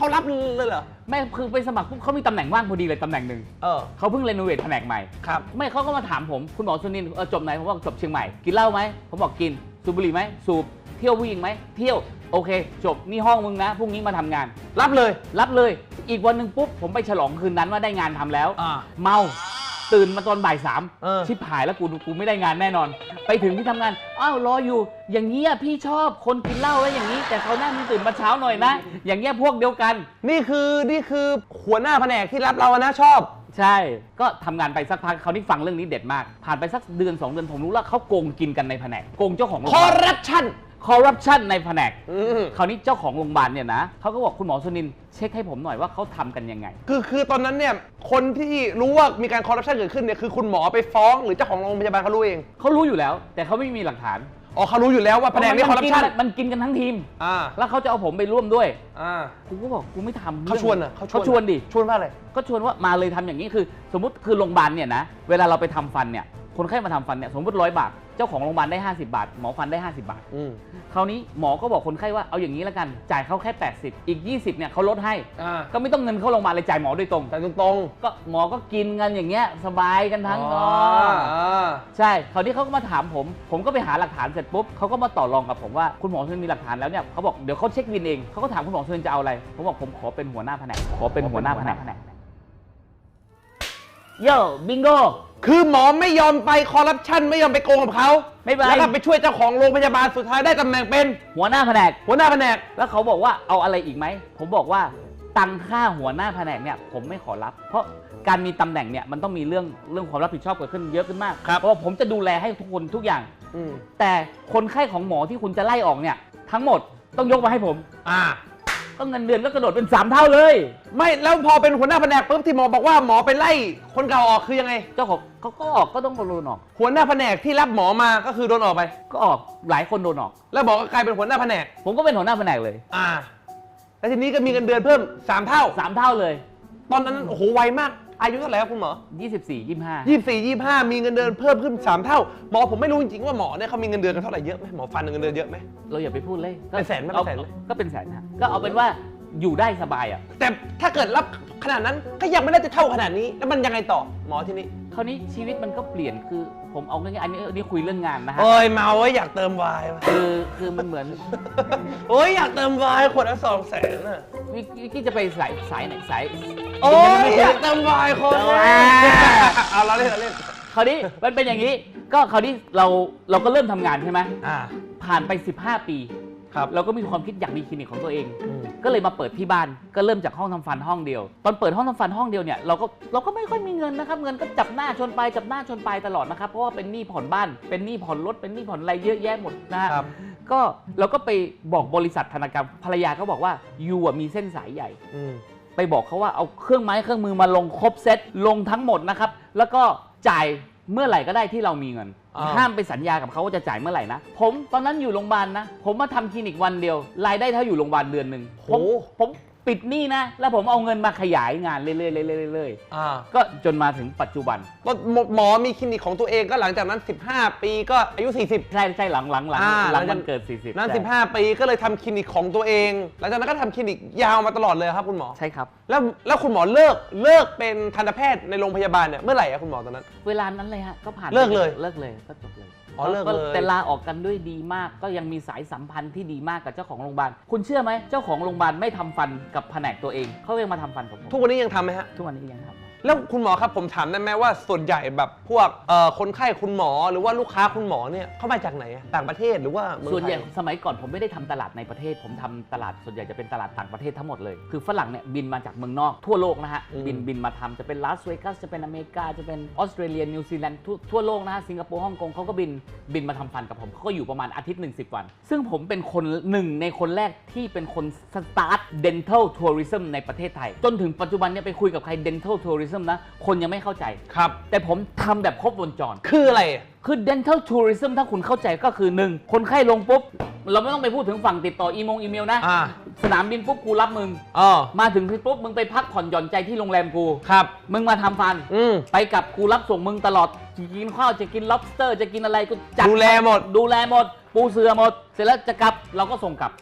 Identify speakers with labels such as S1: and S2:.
S1: เขารับเลยเหรอ
S2: ไม่คือไปสมัครปุ๊บเขามีตำแหน่งว่างพอดีเลยตำแหน่งหนึ่ง
S1: เออ
S2: เขาเพิ่งรีโนเวทแผนกใหม่
S1: ครับ
S2: ไม่เขาก็มาถามผมคุณหมอสุนินท์เออจบไหนผมบอกจบเชียงใหม่กินเหล้าไหมผมบอกกินสูบบุหรี่ไหมสูบเที่ยวผู้หญิงไหมเที่ยวโอเค จบนี่ห้องมึงนะพรุ่งนี้มาทำงาน
S1: รับเลย
S2: รับเลยอีกวันหนึ่งปุ๊บผมไปฉลองคืนนั้นว่าได้งานทำแล้ว
S1: อ่า
S2: เมาตื่นมาตอนบ่ายสาม
S1: เออ
S2: ชิบหายแล้วกูกูไม่ได้งานแน่นอน ไปถึงที่ทำงาน อ้าวรออยู่ อย่างเงี้ยพี่ชอบคนกินเหล้าแล้วอย่างนี้ แต่เขาวหน้ามึงตื่นมาเช้าหน่อยนะ อย่างเงี้ยพวกเดียวกัน
S1: นี่คือนี่คือหัวหน้าแผนกที่รับเราอะนะชอบ
S2: ใช่ ก็ทำงานไปสักพักเขาวนี่ฟังเรื่องนี้เด็ดมาก ผ่านไปสักเดือนสองเดือนผมรู้แล้วเขาโกงกินกันในแผนก โกงเจ้าของโรงพ
S1: คอยา
S2: บาล
S1: ร์รัปชัน
S2: คอร์รัปชันในแผนก
S1: อืม
S2: คราวนี้เจ้าของโรงพยาบาลเนี่ยนะเขาก็บอกคุณหมอสุนินท์เช็คให้ผมหน่อยว่าเขาทำกันยังไง
S1: คือคือตอนนั้นเนี่ยคนที่รู้ว่ามีการคอร์รัปชันเกิดขึ้นเนี่ยคือคุณหมอไปฟ้องหรือเจ้าของโรงพยาบาลเขารู้เอง
S2: เขารู้อยู่แล้ว แต่เขาไม่มีหลักฐาน
S1: อ๋อเขารู้อยู่แล้วว่าแผนกนี้คอร์รัปชัน
S2: มันกินกันทั้งทีม
S1: อ่า
S2: แล้วเขาจะเอาผมไปร่วมด้วย
S1: อ่า
S2: กูก็บอกกูไม่ทำ
S1: เขาชวนอะ
S2: เขาชวนดิ
S1: ชวนว่าอะไร
S2: ก็ชวนว่ามาเลยทำอย่างนี้คือ สมมติคือโรงพยาบาลเนี่ยนะ เวลาเราไปทำฟันเนี่ย คนไข้มาทำฟันเนี่ย สมมติร้อยบาทเจ้าของโรงพยาบาลได้ 50 บาท หมอฟันได้ 50 บาท
S1: อืม
S2: คราวนี้หมอก็บอกคนไข้ว่าเอาอย่างนี้แล้วกัน จ่ายเขาแค่ 80 อีก 20เนี่ยเขาลดให้
S1: อ่า
S2: ก็ไม่ต้องเงินเข้าโรงพยาบาลเลยจ่ายหมอโดยตรง
S1: แต่ตรง
S2: ก็หมอก็กินกันอย่างเงี้ยสบายกัน
S1: ๆ
S2: ทั้ง
S1: อ๋อ
S2: อ๋อ
S1: อ่า
S2: ใช่ คราวนี้เขาก็มาถามผม ผมก็ไปหาหลักฐานเสร็จปุ๊บเขาก็มาต่อรองกับผมว่าคุณหมอชนมีหลักฐานแล้วเนี่ยเขาบอกเดี๋ยวเขาเช็ควินเองเขาก็ถามคุณหมอชนจะเอาอะไร ผมบอกผมขอเป็นหัวหน้าแผนกขอเป็นหัวหน้าแผนกโย่บิงโก
S1: คือหมอไม่ยอมไปคอร์รัปชันไม่ยอมไปโกงกับเขา
S2: ไม่เป็นไร
S1: แล้วก็ไปช่วยเจ้าของโรงพยาบาลสุดท้ายได้ตำแหน่งเป็น
S2: หัวหน้าแผนก
S1: หัวหน้าแผนก
S2: แล้วเขาบอกว่าเอาอะไรอีกไหม ผมบอกว่าตังค่าหัวหน้าแผนกเนี่ยผมไม่ขอรับ เพราะการมีตำแหน่งเนี่ยมันต้องมีเรื่องเรื่องความรับผิดชอบเกิดขึ้นเยอะขึ้นมาก
S1: ครับ
S2: เพราะว่าผมจะดูแลให้ทุกคนทุกอย่าง
S1: อืม
S2: แต่คนไข้ของหมอที่คุณจะไล่ออกเนี่ยทั้งหมดต้องยกมาให้ผม
S1: อ่า
S2: ก็เงินเดือนก็กระโดดเป็น3เท่าเลย
S1: ไม่แล้วพอเป็นหัวหน้าแผนกปุ๊บที่หมอบอกว่าหมอไปไล่คนเก่าออกคือยังไง
S2: เจ้าของเขาก็ออกก็ต้องโดนออก
S1: หัวหน้าแผนกที่รับหมอมาก็คือโดนออกไป
S2: ก็ออกหลายคนโดนออก
S1: แล้วหมอก็กลายเป็นหัวหน้าแผนก
S2: ผมก็เป็นหัวหน้าแผนกเลย
S1: อ่าแล้วทีนี้ก็มีเงินเดือนเพิ่ม3เท่า
S2: 3เท่าเลย
S1: ตอนนั้นโอ้โหไวมาก อายุเท่าไหร่ครับคุณหมอ
S2: 24 25
S1: 24 25 มีเงินเดือนเพิ่มขึ้น 3 เท่า หมอผมไม่รู้จริงๆว่าหมอเนี่ยเขามีเงินเดือนกันเท่าไหร่เยอะไหมหมอฟันเงินเดือนเยอะไหม
S2: เราอย่าไปพูดเลยก็
S1: เป็นแสนไหม
S2: อา
S1: เป็นแสนไหม
S2: ก็เป็นแสนนะก็เอาเป็นว่าอยู่ได้สบายอะ
S1: แต่ถ้าเกิดรับขนาดนั้นก็ยังไม่ได้จะเท่าขนาดนี้ แล้วมันยังไงต่อหมอที่นี่
S2: คราวนี้ชีวิตมันก็เปลี่ยนคือ ผมเอาง่ายๆอันนี้อันนี้คุยเรื่องงานนะฮะ
S1: เอ้ยเมาไว้ยอยากเติมไวน์ว่ะ
S2: คือคือมันเหมือน
S1: โอ้ยอยากเติมไวน์ขวดละสองแสนอะ
S2: วิวิกกี้จะไปสายสายไหนสาย
S1: โอ้ย
S2: ไม่
S1: อ
S2: ใช่
S1: ยากเติมไวน์คน
S2: อ่า
S1: เอาเราเล่นเราเล่น
S2: คราวนี้มันเป็นอย่างนี้ ก็คราวนี้เราเราก็เริ่มทำงานใช่ไหม
S1: อ่า
S2: ผ่านไป 15 ปี
S1: ครับ
S2: เราก็มีความคิดอยากมีคลินิกของตัวเอง
S1: อืม
S2: ก็เลยมาเปิดที่บ้านก็เริ่มจากห้องทำฟันห้องเดียว ตอนเปิดห้องทำฟันห้องเดียวเนี่ยเราก็เราก็ไม่ค่อยมีเงินนะครับ เงินก็จับหน้าชนไปจับหน้าชนไปตลอดนะครับเพราะว่าเป็นหนี้ผ่อนบ้าน เป็นหนี้ผ่อนรถเป็นหนี้ผ่อนอะไรเยอะแยะหมดนะฮะ
S1: ครับ
S2: ก็เราก็ไปบอกบริษัทธนากรรมภรรยาก็บอกว่ายูอะมีเส้นสายใหญ่
S1: อืม
S2: ไปบอกเขาว่าเอาเครื่องไม้เครื่องมือมาลงครบเซตลงทั้งหมดนะครับ แล้วก็จ่ายเมื่อไหร่ก็ได้ที่เรามีเงิน
S1: อ่า
S2: ห้ามไปสัญญากับเขาว่าจะจ่ายเมื่อไหร่นะ ผมตอนนั้นอยู่โรงพยาบาลนะ ผมมาทำคลินิกวันเดียว รายได้เท่าอยู่โรงพยาบาลเดือนหนึ่ง
S1: โห
S2: ผมผมปิดหนี้นะ แล้วผมเอาเงินมาขยายงานเรื่อยๆเรื่อยๆเรื่อย
S1: อ่า
S2: ๆก็จนมาถึงปัจจุบัน
S1: ตอนหมอหมอมีคลินิกของตัวเองก็หลังจากนั้น 15 ปีก็อายุ 40
S2: ใช่ใช่หลังหลังหลัง
S1: อ่า
S2: หลัง
S1: แล้ว
S2: วันเกิด 40
S1: นั้น
S2: ใช่
S1: 15 ปีก็เลยทำคลินิกของตัวเอง หลังจากนั้นก็ทำคลินิกยาวมาตลอดเลยครับคุณหมอ
S2: ใช่ครับ
S1: แล้วแล้วคุณหมอเลิกเลิกเป็นทันตแพทย์ในโรงพยาบาลเนี่ยเมื่อไหร่อะคุณหมอตอนนั้น
S2: เวลานั้นเลยฮะ ก็ผ่านไป
S1: เลิกเลย
S2: เลิกเลยก็จบเลย
S1: อ๋อเลิกเลย
S2: แต่ลาออกกันด้วยดีมากก็ยังมีสายสัมพันธ์ที่ดีมากกับเจ้าของโรงพยาบาลคุณเชื่อไหมเจ้าของโรงพยาบาลไม่ทำฟันกับแผนกตัวเองเขายังมาทำฟันกับผม
S1: ทุกวันนี้ยังทำไหมฮะ
S2: ทุกวันนี้ยังทำ
S1: แล้วคุณหมอครับผมถามได้ไหมว่าส่วนใหญ่แบบพวกเอ่อคนไข้คุณหมอหรือว่าลูกค้าคุณหมอเนี่ยเขามาจากไหนอะต่างประเทศหรือว่าเมือง
S2: ส่วนใหญ่
S1: ไทย
S2: สมัยก่อนผมไม่ได้ทำตลาดในประเทศ ผมทำตลาดส่วนใหญ่จะเป็นตลาดต่างประเทศทั้งหมดเลย คือฝรั่งเนี่ยบินมาจากเมืองนอกทั่วโลกนะฮะ
S1: อืม
S2: บินบินมาทำจะเป็นลาสเวกัสจะเป็นอเมริกาจะเป็นออสเตรเลียนิวซีแลนด์ทั่วทั่วโลกนะฮะสิงคโปร์ฮ่องกงเขาก็บินบินมาทำฟันกับผมเขาก็อยู่ประมาณอาทิตย์หนึ่งสิบวัน ซึ่งผมเป็นคนหนึ่งในคนแรกที่เป็นคนสตาร์ท dental tourism ในประเทศไทย จนถึงปัจจุบันเนี่ยไปคุยกับใคร dental tourism นะ คนยังไม่เข้าใจ
S1: ครับ
S2: แต่ผมทำแบบครบวงจร
S1: คืออะไรอะ
S2: คือ dental tourism ถ้าคุณเข้าใจก็คือ1คนไข้ลงปุ๊บ เราไม่ต้องไปพูดถึงฝั่งติดต่ออีมงอีเมลนะ
S1: อ่า
S2: สนามบินปุ๊บกูรับมึง
S1: อ๋อ
S2: มาถึงที่ปุ๊บมึงไปพักผ่อนหย่อนใจที่โรงแรมกู
S1: ครับ
S2: มึงมาทำฟัน
S1: อืม
S2: ไปกับกูรับส่งมึงตลอดจะกินข้าวจะกิน lobster จะกินอะไรกูจัด
S1: ดูแลหมด
S2: ดูแลหมด ปูเสือหมด เสร็จแล้วจะกลับเราก็ส่งกลับ